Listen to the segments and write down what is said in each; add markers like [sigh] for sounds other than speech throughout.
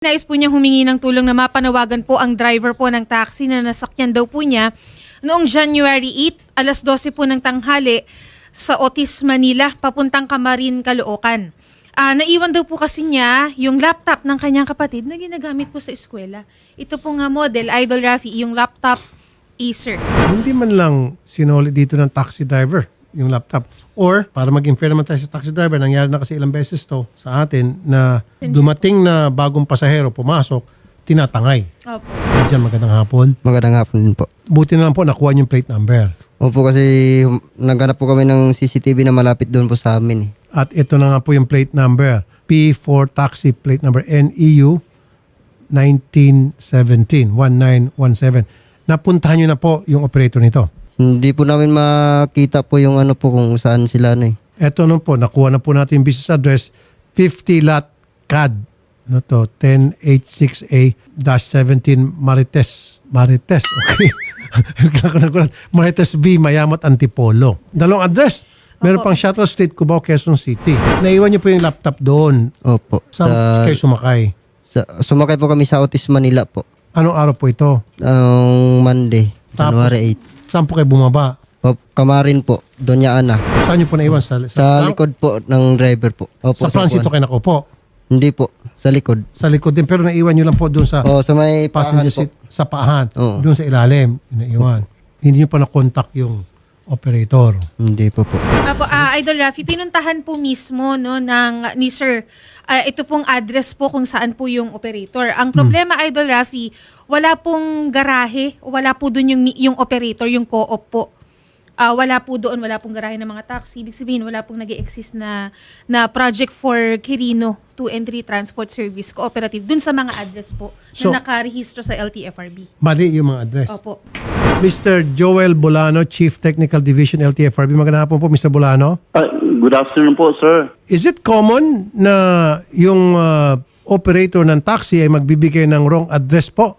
Nais po niya humingi ng tulong na mapanawagan po ang driver po ng taxi na nasakyan daw po niya noong January 8, alas 12 po ng tanghali sa Otis, Manila, papuntang Camarin, Caloocan. Ah, naiwan daw po kasi niya yung laptop ng kanyang kapatid na ginagamit po sa eskwela. Ito po nga model, Idol Rafi, yung laptop Acer. Hindi man lang sinuli dito ng taxi driver yung laptop. Or, para maging fair naman tayo sa taxi driver, nangyari na kasi ilang beses to sa atin na dumating na bagong pasahero pumasok, tinatangay. Opo. Diyan magandang hapon. Magandang hapon din po. Buti na lang po nakuha niyo yung plate number. Opo kasi hum- naghanap po kami ng CCTV na malapit doon po sa amin eh. At ito na nga po yung plate number. P4 taxi plate number NEU 1917 1917. Napuntahan niyo na po yung operator nito. Hindi po namin makita po yung ano po kung saan sila ano eh. Eto no po, nakuha na po natin yung business address 50 lot CAD. Ano to? 1086A-17 Marites. Marites, [laughs] okay. Marites B, Mayamat, Antipolo. Dalawang address. Meron Opo. pang Shuttle Street, Cubao, Quezon City. Naiwan niyo po yung laptop doon. Opo. Saan Sa, kayo sumakay? sa, sumakay po kami sa Otis, Manila po. Anong araw po ito? Ang Monday, Tapos? January Saan po kayo bumaba? 8. Opo, Kamarin po, Doña Ana. Saan niyo po naiwan? Sa, Sa likod po ng driver po. Opo, Sa Francito kuwan. kayo nakaupo? Hindi po, sa likod. Sa likod din. Pero naiwan niyo lang po doon sa O, sa may passenger po. seat sa paahan. Oo. Doon sa ilalim. Naiwan. Hindi niyo pa na-contact yung operator. Hindi po po. Apo, ah, Idol Rafi, pinuntahan po mismo no ng ni Sir. ah, ito pong address po kung saan po yung operator. Ang problema Idol Rafi, wala pong garahe, wala po doon yung yung operator, yung co-op po. Ah, wala po doon, wala pong garahe ng mga taxi. Ibig sabihin, wala pong nag exist na, na project for Kirino 2 and 3 Transport Service Cooperative dun sa mga address po So- na nakarehistro sa LTFRB. Mali yung mga address. Opo. Mr. Joel Bolano, Chief Technical Division LTFRB. Magandang hapon po, Mr. Bolano. Ah, good afternoon po, sir. Is it common na yung uh, operator ng taxi ay magbibigay ng wrong address po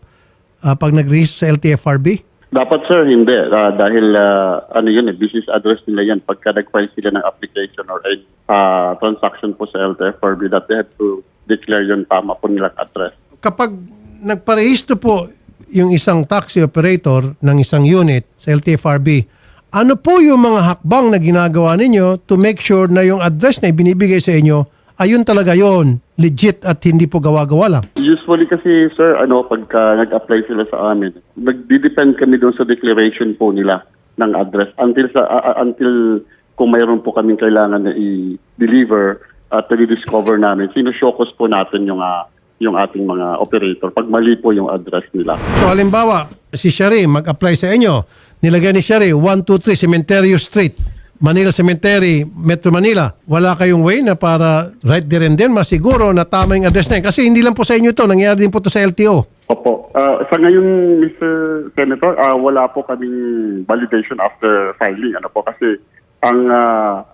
uh, pag nag-register sa LTFRB? Dapat, sir, hindi. Ah, dahil, ah, ano yun, eh, business address nila yan. Pagka nag-file sila ng application or any ah, transaction po sa LTFRB, that they have to declare yun tama po nilang address. Kapag nagparehistro po yung isang taxi operator ng isang unit sa LTFRB, ano po yung mga hakbang na ginagawa ninyo to make sure na yung address na ibinibigay sa inyo ayun talaga yon legit at hindi po gawa-gawa lang? Usually kasi, sir, ano, pagka nag-apply sila sa amin, nagdi-depend kami doon sa declaration po nila ng address until sa ah, until kung mayroon po kaming kailangan na i-deliver at i-discover namin, sinusokos po natin yung ah, yung ating mga operator pag mali po yung address nila. So halimbawa, si Shari mag-apply sa inyo. Nilagay ni Shari 123 Cementerio Street, Manila Cemetery, Metro Manila. Wala kayong way na para right there and then masiguro na tama yung address na yun. Kasi hindi lang po sa inyo to, nangyari din po to sa LTO. Opo. Ah, sa ngayon, Mr. Senator, ah, wala po kaming validation after filing. Ano po kasi ang ah,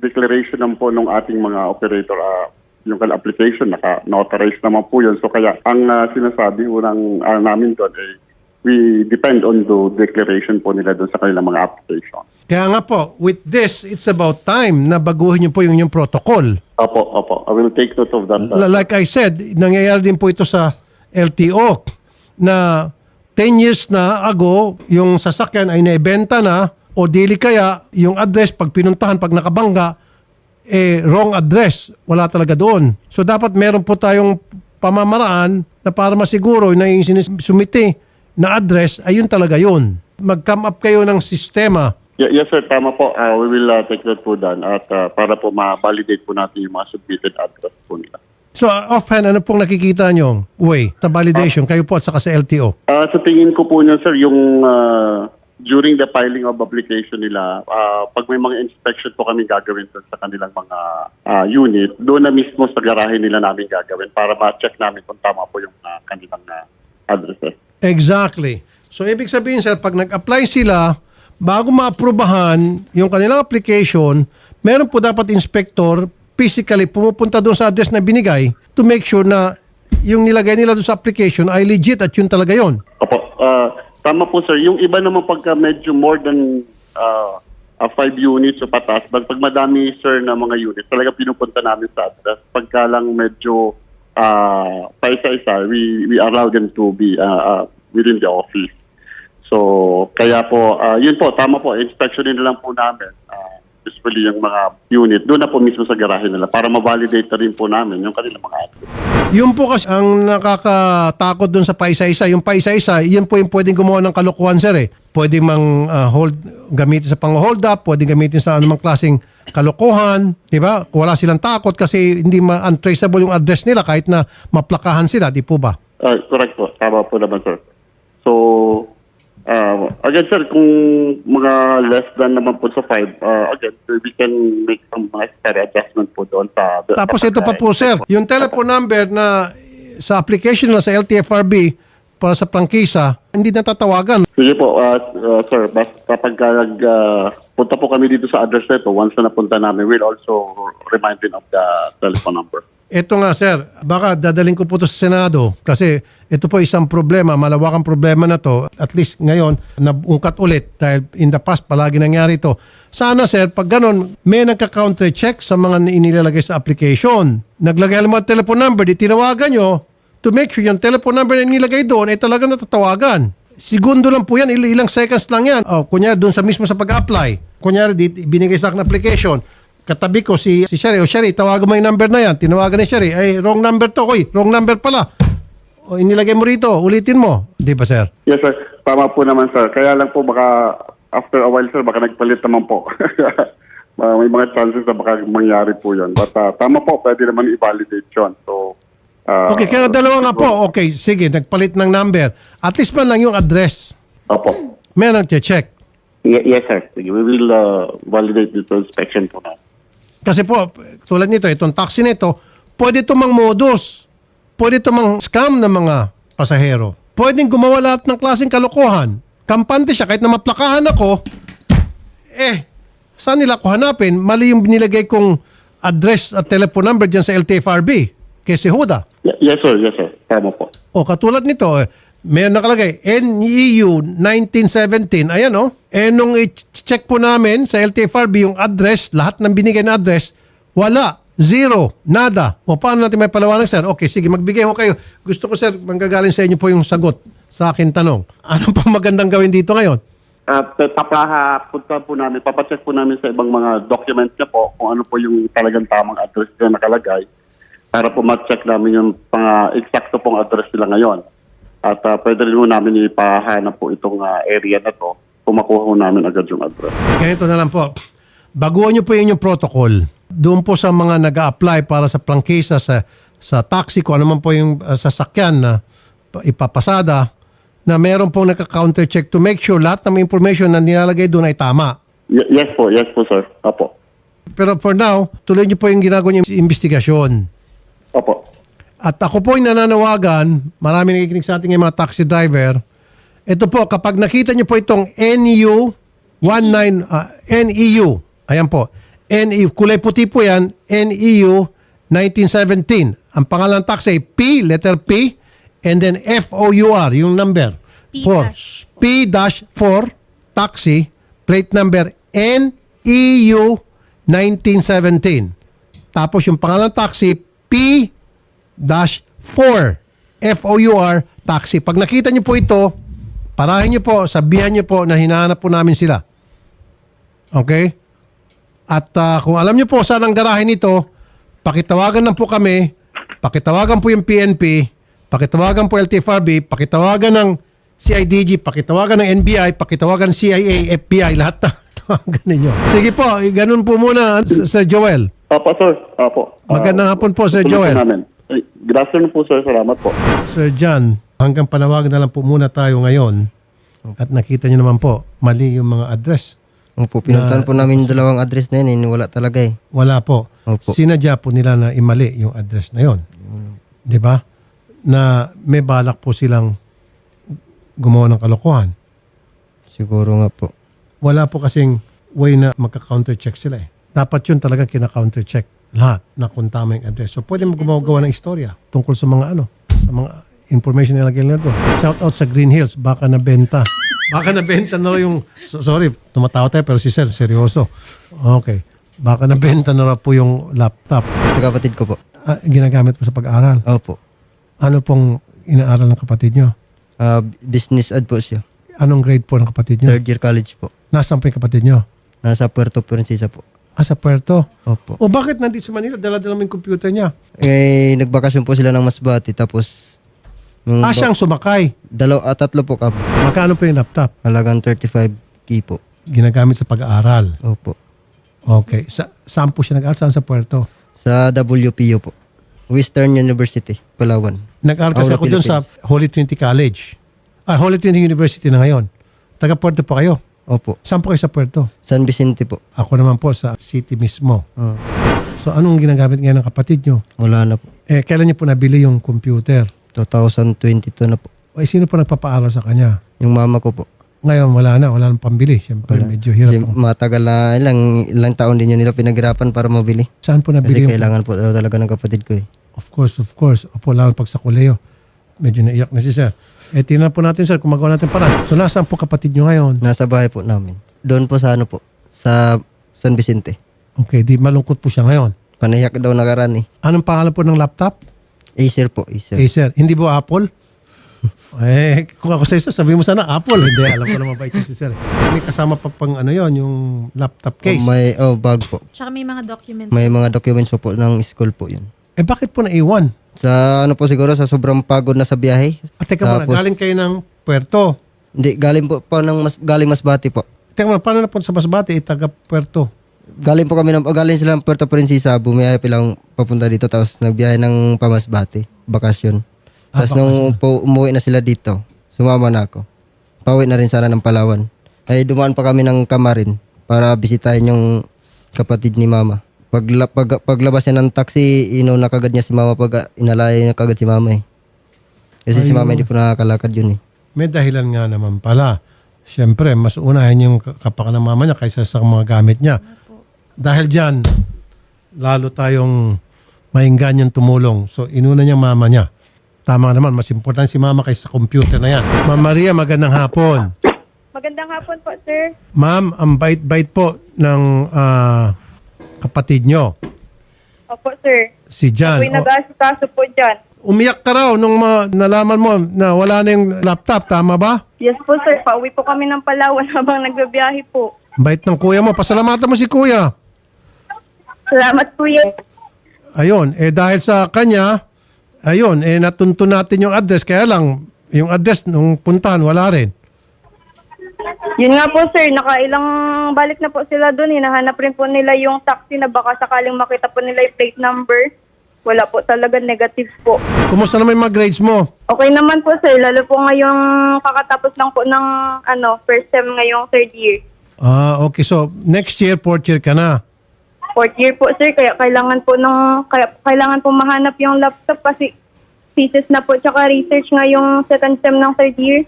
declaration ng po ng ating mga operator ah, yung kal application naka-notarize naman po yun. So kaya ang ah, sinasabi unang ah, namin doon ay we depend on the declaration po nila doon sa kanilang mga application. Kaya nga po, with this, it's about time na baguhin niyo po yung, yung protocol. Opo, opo. I will take note of that. L- Like I said, nangyayari din po ito sa LTO na 10 years na ago, yung sasakyan ay naibenta na o dili kaya yung address pag pinuntahan, pag nakabangga, eh wrong address. Wala talaga doon. So dapat meron po tayong pamamaraan na para masiguro na yung sinusumite na address ay yun talaga yun. Mag-come up kayo ng sistema Ye- Yes, sir. Tama po. Ah, we will ah, take note po doon at ah, para po ma-validate po natin yung mga submitted address po nila. So offhand, ano pong nakikita nyo? Way, sa validation, kayo po at saka sa LTO. Ah, sa tingin ko po niyan, sir, yung ah, during the filing of application nila, ah, pag may mga inspection po kami gagawin sa kanilang mga ah, unit, doon na mismo sa garahe nila namin gagawin para ma-check namin kung tama po yung ah, kanilang ah, addresses. Exactly. So ibig sabihin sir, pag nag-apply sila, bago maaprubahan yung kanilang application, meron po dapat inspector physically pumupunta doon sa address na binigay to make sure na yung nilagay nila doon sa application ay legit at yun talaga yon. Opo. ah, tama po, sir. Yung iba naman pagka medyo more than ah, ah, five units o patas, pag, pag madami, sir, na mga units, talaga pinupunta namin sa address. Pagka lang medyo uh, pa isa-isa, we, we allow them to be uh, uh, within the office. So, kaya po, uh, yun po, tama po, inspectionin na lang po namin. Uh, usually yung mga unit, doon na po mismo sa garahe nila para ma-validate na rin po namin yung kanilang mga address. Yung po kasi ang nakakatakot dun sa paisa-isa, yung paisa-isa, yun po yung pwedeng gumawa ng kalokohan sir eh. Pwedeng mang ah, hold, gamitin sa pang-hold up, pwedeng gamitin sa anumang klaseng kalokohan, di ba? Wala silang takot kasi hindi ma-untraceable yung address nila kahit na maplakahan sila, di po ba? Uh, correct po. Tama po naman, sir. So, uh, again, sir, kung mga less than naman po sa 5, uh, again, we can make some necessary adjustment po doon sa... Tapos ito pa po sir, yung telephone number na sa application nila sa LTFRB para sa prangkisa, hindi natatawagan. Sige po, uh, uh, sir, bas, kapag uh, uh, punta po kami dito sa address nito, once na napunta namin, we'll also remind them of the telephone number. Ito nga sir, baka dadaling ko po to sa Senado kasi ito po isang problema, malawakang problema na to. At least ngayon, nabungkat ulit dahil in the past palagi nangyari to. Sana sir, pag ganun, may nagka-counter check sa mga inilalagay sa application. Naglagay mo ang telephone number, di tinawagan nyo to make sure yung telephone number na nilagay doon ay talagang natatawagan. Segundo lang po yan, il- ilang seconds lang yan. O, kunyari doon sa mismo sa pag-apply. Kunyari, di, binigay sa akin application. Katabi ko si, si Sherry. O Sherry, tawagan mo yung number na yan. Tinawagan ni Sherry. Ay, wrong number to. Oy, wrong number pala. O, inilagay mo rito. Ulitin mo. Di ba, sir? Yes, sir. Tama po naman, sir. Kaya lang po baka after a while, sir, baka nagpalit naman po. [laughs] Uh, may mga chances na baka mangyari po yun. But uh, tama po, pwede naman i-validate yun. So, uh, Okay, kaya dalawa nga po. Okay, sige, nagpalit ng number. At least man lang yung address. Opo. May nag-check. Ye- yes, sir. We will uh, validate dito inspection po na. Kasi po, tulad nito, itong taxi nito, pwede ito mang modus. Pwede ito mang scam ng mga pasahero. Pwedeng gumawa lahat ng klaseng kalokohan. Kampante siya, kahit na maplakahan ako, eh, saan nila ko hanapin? Mali yung nilagay kong address at telephone number dyan sa LTFRB kay si Huda. Ye- yes, sir. Yes, sir. Tama po. O katulad nito, eh, may nakalagay, E NEU 1917. Ayan o. Eh nung i-check po namin sa LTFRB yung address, lahat ng binigay na address, wala. Zero. Nada. O paano natin may palawanag, sir? Okay, sige, magbigay ho kayo. Gusto ko, sir, manggagaling sa inyo po yung sagot sa akin tanong. Ano po magandang gawin dito ngayon? Uh, papaha, punta po namin, papacheck po namin sa ibang mga documents niya po kung ano po yung talagang tamang address na nakalagay para po ma-check namin yung pang, eksakto pong address nila ngayon. At uh, pwede rin po namin ipahanap po itong uh, area na to kung makuha po namin agad yung address. Ganito na lang po. Baguhan niyo po yun yung protocol. Doon po sa mga nag apply para sa prangkisa sa sa taxi ko, ano man po yung uh, sasakyan na pa- ipapasada, na meron pong naka-counter check to make sure lahat ng information na nilalagay doon ay tama. Y- yes po, yes po sir. Opo. Pero for now, tuloy niyo po yung ginagawa niyong investigasyon. Opo. At ako po yung nananawagan, marami nakikinig sa ating mga taxi driver. Ito po, kapag nakita niyo po itong NEU 19, ah, NEU, ayan po, NEU, kulay puti po yan, NEU 1917. Ang pangalan ng taxi ay P, letter P, and then F-O-U-R, yung number. P Four. dash. P-4, taxi, plate number NEU 1917. Tapos yung pangalan ng taxi, P-4, F-O-U-R, taxi. Pag nakita niyo po ito, parahin niyo po, sabihan niyo po na hinahanap po namin sila. Okay? At ah, kung alam niyo po saan ang garahe nito, pakitawagan lang po kami, pakitawagan po yung PNP, pakitawagan po LTFRB, pakitawagan ng CIDG, pakitawagan ng NBI, pakitawagan ng CIA, FBI, lahat na [laughs] tawagan ninyo. Sige po, eh, ganun po muna, Sir Joel. Opo sir. Opo. Magandang hapon po, Sir Joel. namin. Eh, Good afternoon po sir. Salamat po. Sir John, hanggang panawagan na lang po muna tayo ngayon. At nakita niyo naman po, mali yung mga address. Opo, pinuntahan po namin yung dalawang address na yun, eh, wala talaga eh. Wala po. Opo. Sinadya po nila na imali yung address na yon. Di ba? Na may balak po silang gumawa ng kalokohan. Siguro nga po. Wala po kasing way na magka-counter check sila eh. Dapat yun talagang kina-counter check lahat na kung tama yung address. So pwede mo gumawa ng istorya tungkol sa mga ano, sa mga information nila nila doon. Shout out sa Green Hills, baka nabenta. [laughs] Baka nabenta na raw yung, so- sorry, tumatawa tayo pero si Sir, seryoso. Okay. Baka nabenta na raw po yung laptop. Sa kapatid ko po. Ah, ginagamit mo sa pag-aaral. Opo. Ano pong inaaral ng kapatid nyo? Ah, business ad po siya. Anong grade po ng kapatid nyo? Third year college po. Nasaan po yung kapatid nyo? Nasa Puerto Princesa po. Ah, sa Puerto. Opo. O bakit nandito sa Manila? Dala-dala mo yung computer niya. Eh, nagbakasyon po sila ng Masbate tapos nung Ah, siyang sumakay. dalaw at tatlo po kami. Magkano po yung laptop? Halagang 35k po. Ginagamit sa pag-aaral. Opo. Okay. Sa, saan po siya nag-aaral? Saan sa Puerto? Sa WPU po. Western University, Palawan. Nag-aaral kasi Aura, ako doon sa Philippines. Holy Trinity College. Ah, Holy Trinity University na ngayon. Taga Puerto po kayo. Opo. Saan po kayo sa Puerto? San Vicente po. Ako naman po sa city mismo. Ah, So anong ginagamit ngayon ng kapatid nyo? wala na po. Eh, kailan niyo po nabili yung computer? 2022 na po. O eh, sino po nagpapaaral sa kanya? Yung mama ko po. Ngayon wala na, wala nang pambili. Siyempre, Wala. medyo hirap. Kasi ang- matagal na ilang, ilang taon din yun nila pinaghirapan para mabili. Saan po Kasi nabili yung kailangan po daw talaga ng kapatid ko eh. Of course, of course. Opo, lalo pag sa kuleo. Medyo naiyak na si sir. Eh, tingnan po natin sir kung magawa natin para. So, nasaan po kapatid nyo ngayon? Nasa bahay po namin. Doon po sa ano po, sa San Vicente. Okay, di malungkot po siya ngayon. Panayak daw nakaraan eh. Anong pangalan po ng laptop? Acer po, Acer. Acer. Hindi po Apple? [laughs] eh, kung ako sa isa, sabi mo sana Apple. Hindi, alam ko naman ba ito si sir. May kasama pa pang ano yon yung laptop case. Oh, may, oh, bag po. Tsaka may mga documents. May mga documents po po ng school po yun. eh, bakit po naiwan? Sa ano po siguro, sa sobrang pagod na sa biyahe. At teka muna, Tapos- galing kayo ng Puerto. Hindi, galing po, po ng mas, galing Masbate po. Teka muna, paano na po sa Masbate, eh, taga Puerto? Galing po kami ng, galing sila ng Puerto Princesa, bumiyahe pilang papunta dito, tapos nagbiyahe ng Pamasbate, bakasyon. Ah, Tapos nung po, umuwi na sila dito, sumama na ako. Pauwi na rin sana ng Palawan. Ay dumaan pa kami ng Kamarin para bisitahin yung kapatid ni Mama. Pag, pag, paglabas niya ng taxi, inaw na kagad niya si Mama pag inalaya niya kagad si Mama eh. Kasi si Mama hindi po nakakalakad yun eh. May dahilan nga naman pala. Siyempre, mas unahin yung kapakan ng mama niya kaysa sa mga gamit niya. Dahil dyan, lalo tayong mainggan yung tumulong. So, inuna niya mama niya. Tama naman, mas importante si mama kaysa sa computer na yan. Ma'am Maria, magandang hapon. Magandang hapon po, sir. Ma'am, ang bait-bait po ng ah, kapatid nyo, Opo, sir. si Jan. Ako'y O, nag-asikaso po dyan. umiyak ka raw nung ma- nalaman mo na wala na yung laptop, tama ba? Yes po, sir. Pauwi po kami ng Palawan [laughs] habang nagbabiyahe po. Bait ng kuya mo. Pasalamatan mo si kuya. Salamat, kuya. Ayun, eh dahil sa kanya, ayun, eh natunto natin yung address. Kaya lang, yung address nung puntahan, wala rin. Yun nga po, sir. Nakailang balik na po sila doon. Hinahanap rin po nila yung taxi na baka sakaling makita po nila yung plate number. Wala po talaga negative po. Kumusta naman yung mga grades mo? Okay naman po, sir. Lalo po ngayong kakatapos lang po ng ano, first sem ngayong third year. Ah, okay. So, next year, fourth year ka na. Fourth year po, sir. Kaya kailangan po nung, kaya, kailangan po mahanap yung laptop kasi thesis na po tsaka research ngayong second sem ng third year.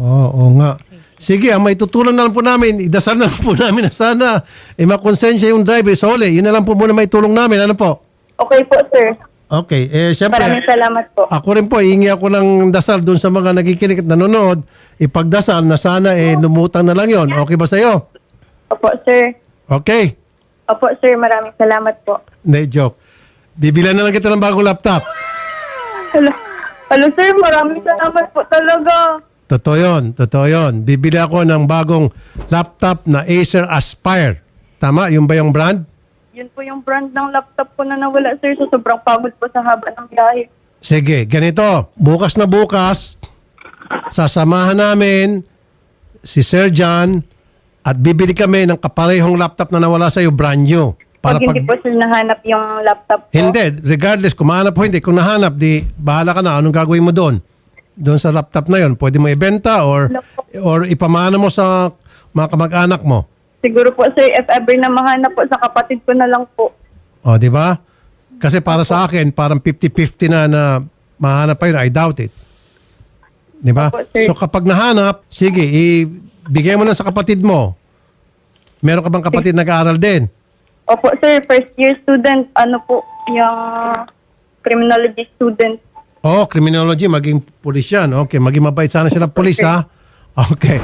Oo, oo nga. Sige, ang maitutunan na lang po namin, idasal na lang po [laughs] namin na sana eh, makonsensya yung driver. Sole, yun na lang po muna may tulong namin. Ano po? Okay po, sir. Okay, eh Maraming syempre, salamat po. ako rin po, hingi ako ng dasal doon sa mga nakikinig at nanonood. Ipagdasal na sana eh lumutang na lang yon. Okay ba sa'yo? Opo, sir. Okay. Opo, sir. Maraming salamat po. Hindi, joke. Bibilan na lang kita ng bagong laptop. Hello, Hello sir. Maraming salamat po talaga. Totoo yun, totoo yun. Bibili ako ng bagong laptop na Acer Aspire. Tama? Yung ba yung brand? Yun po yung brand ng laptop ko na nawala, sir. So, sobrang pagod po sa haba ng biyahe. Sige, ganito. Bukas na bukas, sasamahan namin si Sir John at bibili kami ng kaparehong laptop na nawala sa'yo, brand new. Pag, hindi po sir nahanap yung laptop ko. Hindi, regardless kung mahanap o hindi, kung nahanap, di bahala ka na. Anong gagawin mo doon? Doon sa laptop na yon, pwede mo ibenta or or ipamana mo sa mga kamag-anak mo. Siguro po, sir, if ever na mahanap po sa kapatid ko na lang po. O, di ba? Kasi para sa akin, parang 50-50 na na mahanap pa yun. I doubt it. Di ba? Opo, sir. So kapag nahanap, sige, ibigay mo na sa kapatid mo. Meron ka bang kapatid nag-aaral din? Opo, sir. First year student. Ano po, yung criminology student. Oh, criminology, maging pulis yan. Okay, maging mabait sana sila pulis, ha? Okay.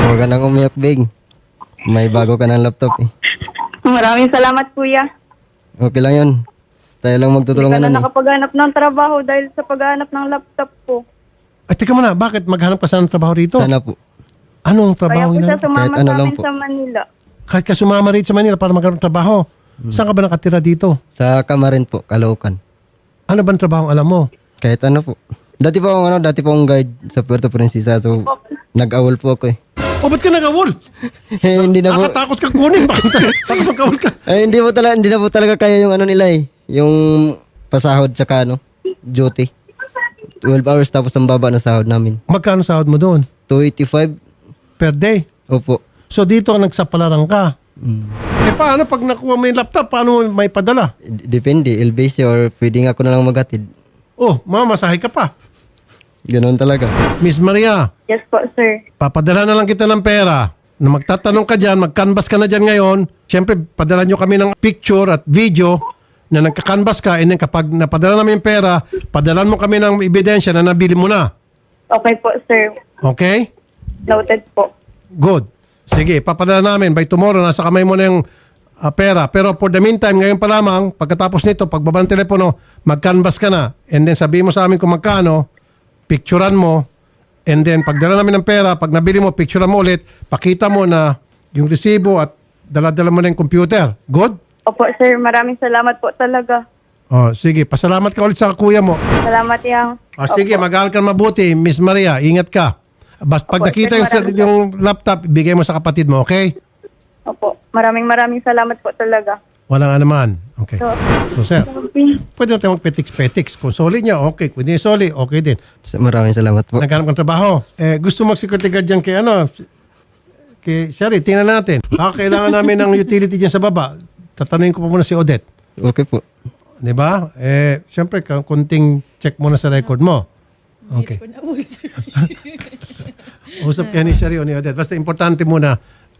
Huwag ka nang umiyak, Bing. May bago ka ng laptop eh. Maraming salamat, kuya. Okay lang yun. Tayo lang Hindi magtutulungan ka na nun eh. nakapaghanap ng trabaho dahil sa paghanap ng laptop ko. Ay, teka muna, bakit maghanap ka sana ng trabaho rito? Sana po. Anong Kaya trabaho po siya yun? sumama Kahit ano sa lang amin po. sa Manila. Kahit ka sumama rito sa Manila para magkaroon ng trabaho. Saan ka ba nakatira dito? Sa kamarin po, Caloocan. Ano bang trabaho alam mo? Kahit ano po. Dati po akong ano, dati po akong guide sa Puerto Princesa. So, nag-awol po ako eh. O ba't ka nagawol? [laughs] Eh, hindi na po. Nakatakot ka kunin. Bakit [laughs] takot magkawol ka? Ay, hindi po talaga, hindi na po talaga kaya yung ano nila eh. Yung pasahod tsaka ano, duty. 12 hours tapos ang baba ng sahod namin. Magkano sahod mo doon? 285. Per day. Opo. So dito nagsapalarang ka. Eh paano pag nakuha mo yung laptop, paano mo may padala? Depende, LBC or pwedeng ako na lang maghatid. Oh, mamasahe ka pa. Ganoon talaga. Miss Maria, Yes po, sir. papadala na lang kita ng pera. Na magtatanong ka dyan, mag-canvas ka na dyan ngayon. Siyempre, padala nyo kami ng picture at video na nagka-canvas ka. And then kapag napadala namin yung pera, padalan mo kami ng ebidensya na nabili mo na. Okay po, sir. Okay? Noted po. Good. Sige, papadala namin. By tomorrow, nasa kamay mo na yung ah, pera. Pero for the meantime, ngayon pa lamang, pagkatapos nito, pagbaba ng telepono, mag-canvas ka na. And then sabihin mo sa amin kung magkano, picturean mo, and then pagdala namin ng pera, pag nabili mo, picturean mo ulit, pakita mo na yung resibo at dala-dala mo na yung computer. Good? Opo, sir. Maraming salamat po talaga. Oh, sige, pasalamat ka ulit sa kuya mo. Salamat, Yang. Oh, sige, mag-aaral ka mabuti, Miss Maria. Ingat ka. Bas, pag Opo, nakita sir, yung, sa- maraming yung laptop, bigay mo sa kapatid mo, okay? Opo. Maraming maraming salamat po talaga. Walang anuman. Okay. So, So, sir, pwede natin magpetiks-petiks. Kung solid niya, okay. Kung hindi solid, okay din. So, maraming salamat po. Naghanap ng trabaho. Eh, gusto mag-security guard dyan kay ano, kay Sherry, tingnan natin. Baka kailangan namin ng utility dyan sa baba. Tatanungin ko pa muna si Odette. Okay po. Di ba? Eh, syempre, k- kunting check muna sa record mo. Okay. [laughs] Usap kayo ni Sherry o ni Odette. Basta importante muna,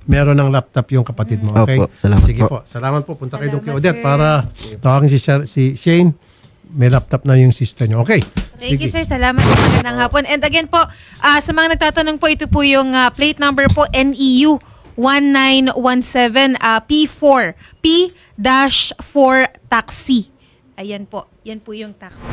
meron ng laptop yung kapatid mo. Okay? Opo, salamat Sige po. po. Salamat po. Punta kayo doon kay Odette para tawagin si, Sher- si Shane. May laptop na yung sister niyo. Okay. Thank you, sir. Salamat po. Magandang hapon. And again po, ah, sa mga nagtatanong po, ito po yung ah, plate number po, NEU 1917 ah, P4. P-4 taxi. Ayan po. Yan po yung taxi.